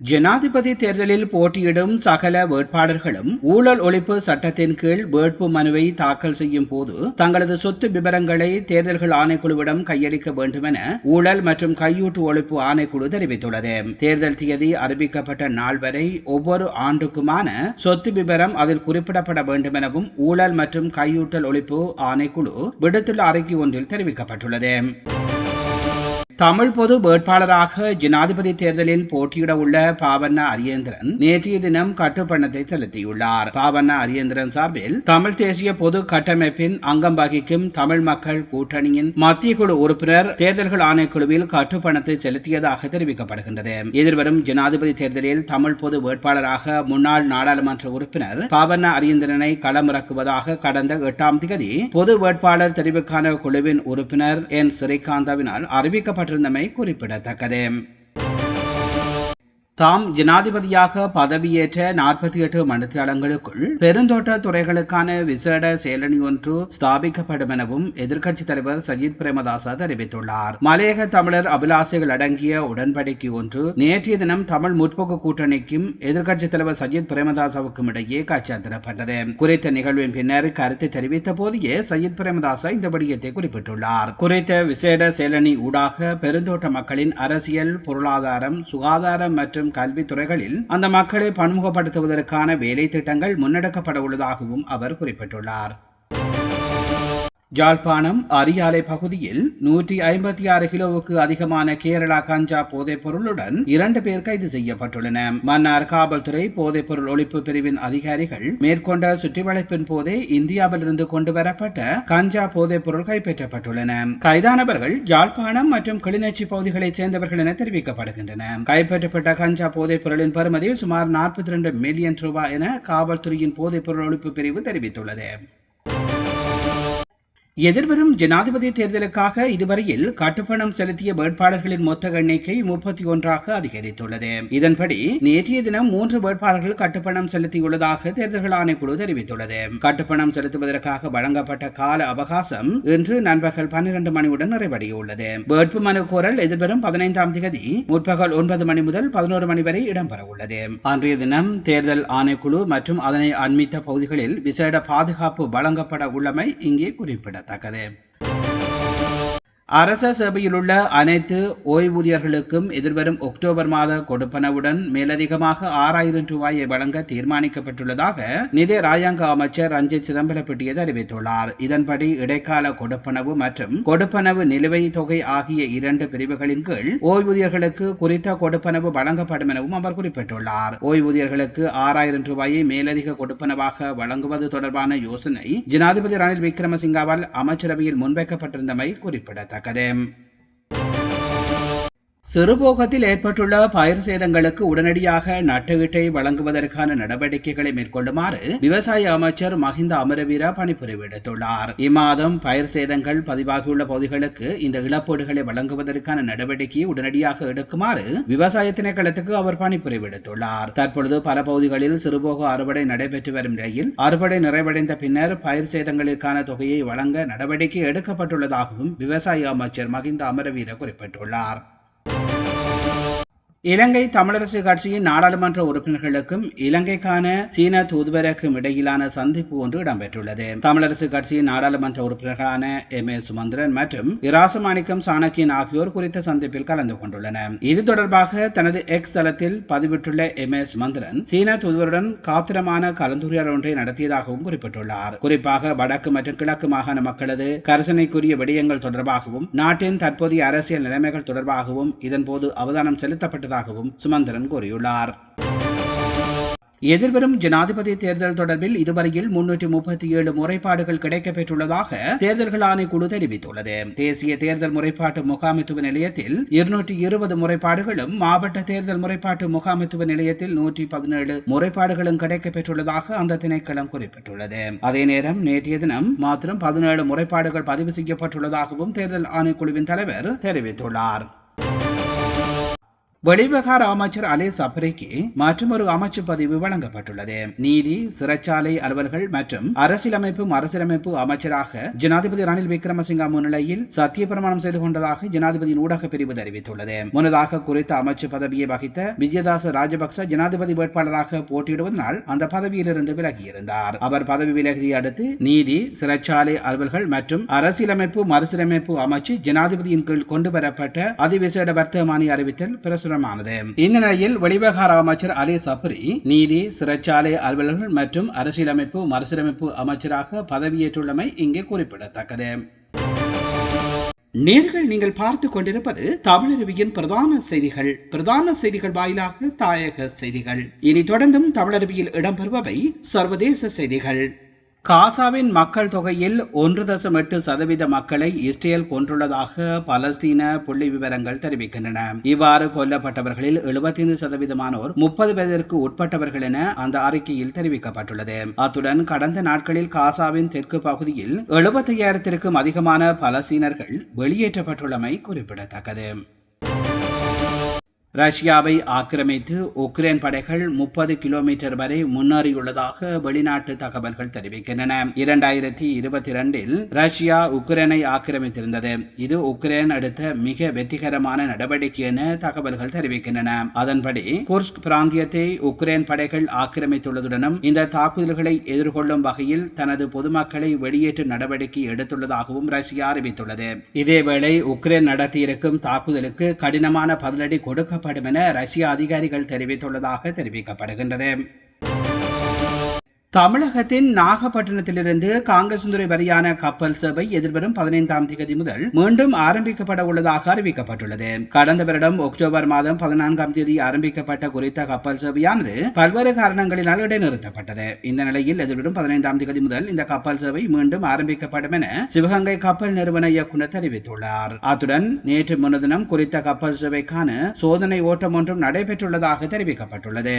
ஜனாதிபதி தேர்தலில் போட்டியிடும் சகல வேட்பாளர்களும் ஊழல் ஒழிப்பு சட்டத்தின் கீழ் வேட்பு மனுவை தாக்கல் செய்யும் போது தங்களது சொத்து விவரங்களை தேர்தல்கள் ஆணைக்குழுவிடம் கையளிக்க வேண்டும் என ஊழல் மற்றும் கையூட்டு ஒழிப்பு ஆணைக்குழு தெரிவித்துள்ளது. தேர்தல் தேதி அறிவிக்கப்பட்ட நாள் வரை ஒவ்வொரு ஆண்டுக்குமான சொத்து விவரம் அதில் குறிப்பிடப்பட வேண்டும் எனவும் ஊழல் மற்றும் கையூட்டல் ஒழிப்பு ஆணைக்குழு விடுத்துள்ள அறிக்கை ஒன்றில் தெரிவிக்கப்பட்டுள்ளது. தமிழ் பொது வேட்பாளராக ஜனாதிபதி தேர்தலில் போட்டியிட உள்ள பாவண்ண அரியேந்திரன் நேற்றைய தினம் கட்டுப்பணத்தை செலுத்தியுள்ளார். பாவண்ண அரியேந்திரன் சார்பில் தமிழ் தேசிய பொது கட்டமைப்பின் அங்கம் வகிக்கும் தமிழ் மக்கள் கூட்டணியின் மத்திய குழு உறுப்பினர் தேர்தல்கள் ஆணைக்குழுவில் கட்டுப்பணத்தை செலுத்தியதாக தெரிவிக்கப்படுகின்றது. எதிர்வரும் ஜனாதிபதி தேர்தலில் தமிழ் பொது வேட்பாளராக முன்னாள் நாடாளுமன்ற உறுப்பினர் பாவண்ண அரியேந்திரனை களமிறக்குவதாக கடந்த எட்டாம் தேதி பொது வேட்பாளர் தெரிவுக்கான குழுவின் உறுப்பினர் என். சிறைகாந்தாவினால் அறிவிக்கப்பட்ட செய்யப்பட்டிருந்தமை குறிப்பிடத்தக்கது. தாம் ஜனாதிபதியாக பதவியேற்ற நாற்பத்தி எட்டு மணித்தியாலங்களுக்குள் பெருந்தோட்ட துறைகளுக்கான விசேட செயலணி ஒன்று ஸ்தாபிக்கப்படும் எனவும் எதிர்க்கட்சித் தலைவர் சஜித் பிரேமதாசா தெரிவித்துள்ளார். மலையக தமிழர் அபிலாசைகள் அடங்கிய உடன்படிக்கை ஒன்று நேற்றைய தினம் தமிழ் முற்போக்கு கூட்டணிக்கும் எதிர்க்கட்சித் தலைவர் சஜித் பிரேமதாசாவுக்கும் இடையே காட்சியாத்திரப்பட்டது குறித்த நிகழ்வின் பின்னர் கருத்தை தெரிவித்த போதே சஜித் பிரேமதாசா இந்த விடயத்தை குறிப்பிட்டுள்ளார். குறித்த விசேட செயலணி ஊடாக பெருந்தோட்ட மக்களின் அரசியல் பொருளாதாரம் சுகாதாரம் மற்றும் மற்றும் கல்வித்துறைகளில் அந்த மக்களை பன்முகப்படுத்துவதற்கான வேலை திட்டங்கள் முன்னெடுக்கப்பட உள்ளதாகவும் அவர் குறிப்பிட்டுள்ளார். யாழ்ப்பாணம் அரியாலை பகுதியில் நூற்றி ஐம்பத்தி ஆறு கிலோவுக்கு அதிகமான கேரளா கஞ்சா போதைப் பொருளுடன் இரண்டு பேர் கைது செய்யப்பட்டுள்ளன. மன்னார் காவல்துறை போதைப் பொருள் ஒழிப்பு பிரிவின் அதிகாரிகள் மேற்கொண்ட சுற்றிவளைப்பின் போதே இந்தியாவிலிருந்து கொண்டு வரப்பட்ட கஞ்சா போதைப் பொருள் கைப்பற்றப்பட்டுள்ளன. கைதானவர்கள் யாழ்ப்பாணம் மற்றும் கிளிநொச்சி பகுதிகளைச் சேர்ந்தவர்கள் என தெரிவிக்கப்படுகின்றன. கைப்பற்றப்பட்ட கஞ்சா போதைப் பொருளின் பெறுமதி சுமார் நாற்பத்தி இரண்டு மில்லியன் ரூபாய் என காவல்துறையின் போதைப் பொருள் ஒழிப்பு பிரிவு தெரிவித்துள்ளது. எதிர்வரும் ஜனாதிபதி தேர்தலுக்காக இதுவரையில் கட்டுப்பணம் செலுத்திய வேட்பாளர்களின் மொத்த எண்ணிக்கை முப்பத்தி ஒன்றாக அதிகரித்துள்ளது. இதன்படி நேற்றைய தினம் மூன்று வேட்பாளர்கள் கட்டுப்பணம் செலுத்தியுள்ளதாக தேர்தல்கள் ஆணைக்குழு தெரிவித்துள்ளது. கட்டுப்பணம் செலுத்துவதற்காக வழங்கப்பட்ட கால அவகாசம் இன்று நண்பகல் பன்னிரண்டு மணியுடன் நிறைவடையுள்ளது. வேட்பு மனு கோரல் எதிர்வரும் பதினைந்தாம் தேதி முற்பகல் ஒன்பது மணி முதல் பதினோரு மணி வரை இடம்பெற உள்ளது அன்றைய தினம் தேர்தல் ஆணைக்குழு மற்றும் அதனை அண்மித்த பகுதிகளில் விசேட பாதுகாப்பு வழங்கப்பட உள்ளமை இங்கே குறிப்பிட குறிப்பிடத்தக்கது அரச சபையிலுள்ள அனைத்து ஓய்வூதியர்களுக்கும் எதிர்வரும் அக்டோபர் மாத கொடுப்பனவுடன் மேலதிகமாக ஆறாயிரம் ரூபாயை வழங்க தீர்மானிக்கப்பட்டுள்ளதாக நிதி ராஜாங்க அமைச்சர் ரஞ்சித் சிதம்பரப்பட்டியது அறிவித்துள்ளார். இதன்படி இடைக்கால கொடுப்பனவு மற்றும் கொடுப்பனவு நிலுவைத் தொகை ஆகிய இரண்டு பிரிவுகளின் கீழ் ஓய்வூதியர்களுக்கு குறித்த கொடுப்பனவு வழங்கப்படும் எனவும் அவர் குறிப்பிட்டுள்ளார். ஓய்வூதியர்களுக்கு ஆறாயிரம் ரூபாயை மேலதிக கொடுப்பனவாக வழங்குவது தொடர்பான யோசனை ஜனாதிபதி ரணில் விக்ரமசிங்காவால் அமைச்சரவையில் முன்வைக்கப்பட்டிருந்தமை குறிப்பிடத்தக்கது. Academ! சிறுபோகத்தில் ஏற்பட்டுள்ள பயிர் சேதங்களுக்கு உடனடியாக நட்டுகிட்டை வழங்குவதற்கான நடவடிக்கைகளை மேற்கொள்ளுமாறு விவசாய அமைச்சர் மஹிந்த அமரவீர பணிப்புரை விடுத்துள்ளார் இம்மாதம் பயிர் சேதங்கள் பதிவாகியுள்ள பகுதிகளுக்கு இந்த இழப்பீடுகளை வழங்குவதற்கான நடவடிக்கையை உடனடியாக எடுக்குமாறு விவசாய திணைக்களத்துக்கு அவர் பணிப்புரை விடுத்துள்ளார் தற்பொழுது பல பகுதிகளில் சிறுபோக அறுவடை நடைபெற்று வரும் நிலையில் அறுவடை நிறைவடைந்த பின்னர் பயிர் சேதங்களுக்கான தொகையை வழங்க நடவடிக்கை எடுக்கப்பட்டுள்ளதாகவும் விவசாய அமைச்சர் மஹிந்த அமரவீர குறிப்பிட்டுள்ளார். இலங்கை தமிழரசு கட்சியின் நாடாளுமன்ற உறுப்பினர்களுக்கும் இலங்கைக்கான சீன தூதுவருக்கும் இடையிலான சந்திப்பு ஒன்று இடம்பெற்றுள்ளது. தமிழரசு கட்சியின் நாடாளுமன்ற உறுப்பினர்களான எம். ஏ. சுமந்திரன் மற்றும் இராசமாணிக்கம் சாணக்கியன் ஆகியோர் குறித்த சந்திப்பில் கலந்து கொண்டுள்ளனர். இது தொடர்பாக தனது எக்ஸ் தளத்தில் பதிவிட்டுள்ள எம். ஏ. சுமந்திரன் சீன தூதுவருடன் காத்திரமான கலந்துரையாடல் ஒன்றை நடத்தியதாகவும் குறிப்பிட்டுள்ளார். குறிப்பாக வடக்கு மற்றும் கிழக்கு மாகாண மக்களது கரிசனைக்குரிய விடயங்கள் தொடர்பாகவும் நாட்டின் தற்போதைய அரசியல் நிலைமைகள் தொடர்பாகவும் இதன்போது அவதானம் செலுத்தப்பட்டதாக இருப்பதாகவும் சுமந்திரன் கூறியுள்ளார். எதிர்வரும் ஜனாதிபதி தேர்தல் தொடர்பில் இதுவரையில் முன்னூற்றி முப்பத்தி ஏழு முறைப்பாடுகள் கிடைக்கப்பெற்றுள்ளதாக தேர்தல்கள் ஆணைக்குழு தெரிவித்துள்ளது. தேசிய தேர்தல் முறைப்பாட்டு முகாமைத்துவ நிலையத்தில் இருநூற்றி இருபது முறைப்பாடுகளும் மாவட்ட தேர்தல் முறைப்பாட்டு முகாமைத்துவ நிலையத்தில் நூற்றி பதினேழு முறைப்பாடுகளும் கிடைக்கப்பெற்றுள்ளதாக அந்த திணைக்களம் குறிப்பிட்டுள்ளது. அதே நேரம் நேற்றைய தினம் மாத்திரம் பதினேழு முறைப்பாடுகள் பதிவு செய்யப்பட்டுள்ளதாகவும் தேர்தல் ஆணைக்குழுவின் தலைவர் தெரிவித்துள்ளார். வெளிவிவகார அமைச்சர் அலே சப்ரிக்கு மற்றொரு அமைச்சு பதவி வழங்கப்பட்டுள்ளது. நீதி சிறைச்சாலை அலுவல்கள் மற்றும் அரசியலமைப்பு அரசியலமைப்பு அமைச்சராக ஜனாதிபதி ரணில் விக்ரமசிங்கா முன்னிலையில் சத்திய பிரமாணம் செய்து கொண்டதாக ஜனாதிபதியின் ஊடக பிரிவு தெரிவித்துள்ளது. முன்னதாக குறித்த அமைச்சு பதவியை வகித்த விஜயதாச ராஜபக்ச ஜனாதிபதி வேட்பாளராக போட்டியிடுவதனால் அந்த பதவியிலிருந்து விலகியிருந்தார். அவர் பதவி விலகியை அடுத்து நீதி சிறைச்சாலை அலுவல்கள் மற்றும் அரசியலமைப்பு மறுசீரமைப்பு அமைச்சு ஜனாதிபதியின் கீழ் கொண்டு வரப்பட்ட அதிவிசேட வர்த்தமானி அறிவித்தல் பிரசுரமானது இந்த நிலையில் வெளிவிவகார அமைச்சர் அலி சப்ரி நீதி சிறைச்சாலை அலுவலர்கள் மற்றும் அரசியலமைப்பு மறுசீரமைப்பு அமைச்சராக பதவியேற்றுள்ளமை இங்கே குறிப்பிடத்தக்கது. நேர்கள் நீங்கள் பார்த்து கொண்டிருப்பது தமிழருவியின் பிரதான செய்திகள். பிரதான செய்திகள் வாயிலாக தாயக செய்திகள். இனி தொடர்ந்தும் தமிழருவியில் இடம்பெறுபவை சர்வதேச செய்திகள். காசாவின் மக்கள் தொகையில் ஒன்று தசம் எட்டு சதவீத மக்களை இஸ்ரேல் கொன்றுள்ளதாக பலஸ்தீன புள்ளி விவரங்கள் தெரிவிக்கின்றன. இவ்வாறு கொல்லப்பட்டவர்களில் எழுபத்தைந்து சதவீதமானோர் முப்பது வயதிற்கு உட்பட்டவர்கள் என அந்த அறிக்கையில் தெரிவிக்கப்பட்டுள்ளது. அத்துடன் கடந்த நாட்களில் காசாவின் தெற்கு பகுதியில் எழுபத்தையாயிரத்திற்கும் அதிகமான பலஸ்தீனர்கள் வெளியேற்றப்பட்டுள்ளமை குறிப்பிடத்தக்கது. ரஷ்யாவை ஆக்கிரமித்து உக்ரைன் படைகள் முப்பது கிலோமீட்டர் வரை முன்னேறியுள்ளதாக வெளிநாட்டு தகவல்கள் தெரிவிக்கின்றன. இரண்டாயிரத்தி இருபத்தி இரண்டில் ரஷ்யா உக்ரைனை ஆக்கிரமித்திருந்தது. இது உக்ரைன் அடுத்த மிக வெற்றிகரமான நடவடிக்கை என தகவல்கள் தெரிவிக்கின்றன. அதன்படி குர்ஸ்க் பிராந்தியத்தை உக்ரைன் படைகள் ஆக்கிரமித்துள்ளதுடனும் இந்த தாக்குதல்களை எதிர்கொள்ளும் வகையில் தனது பொதுமக்களை வெளியேற்றும் நடவடிக்கை எடுத்துள்ளதாகவும் ரஷ்யா அறிவித்துள்ளது. இதேவேளை உக்ரைன் நடத்தியிருக்கும் தாக்குதலுக்கு கடினமான பதிலடி கொடுக்க நடத்தப்படும் என ரஷ்ய அதிகாரிகள் தெரிவித்துள்ளதாக தெரிவிக்கப்படுகின்றது. தமிழகத்தின் நாகப்பட்டினத்திலிருந்து காங்கசுந்துறை வரையான கப்பல் சேவை எதிர்வரும் பதினைந்தாம் தேதி முதல் மீண்டும் ஆரம்பிக்கப்பட உள்ளதாக அறிவிக்கப்பட்டுள்ளது. கடந்த வருடம் அக்டோபர் மாதம் பதினான்காம் தேதி ஆரம்பிக்கப்பட்ட குறித்த கப்பல் சேவையானது பல்வேறு காரணங்களினால் இடைநிறுத்தப்பட்டது. இந்த நிலையில் எதிர்வரும் பதினைந்தாம் தேதி முதல் இந்த கப்பல் சேவை மீண்டும் ஆரம்பிக்கப்படும் என சிவகங்கை கப்பல் நிறுவன இயக்குநர் தெரிவித்துள்ளார். அத்துடன் நேற்று முன்தினம் குறித்த கப்பல் சேவைக்கான சோதனை ஓட்டம் ஒன்றும் நடைபெற்றுள்ளதாக தெரிவிக்கப்பட்டுள்ளது.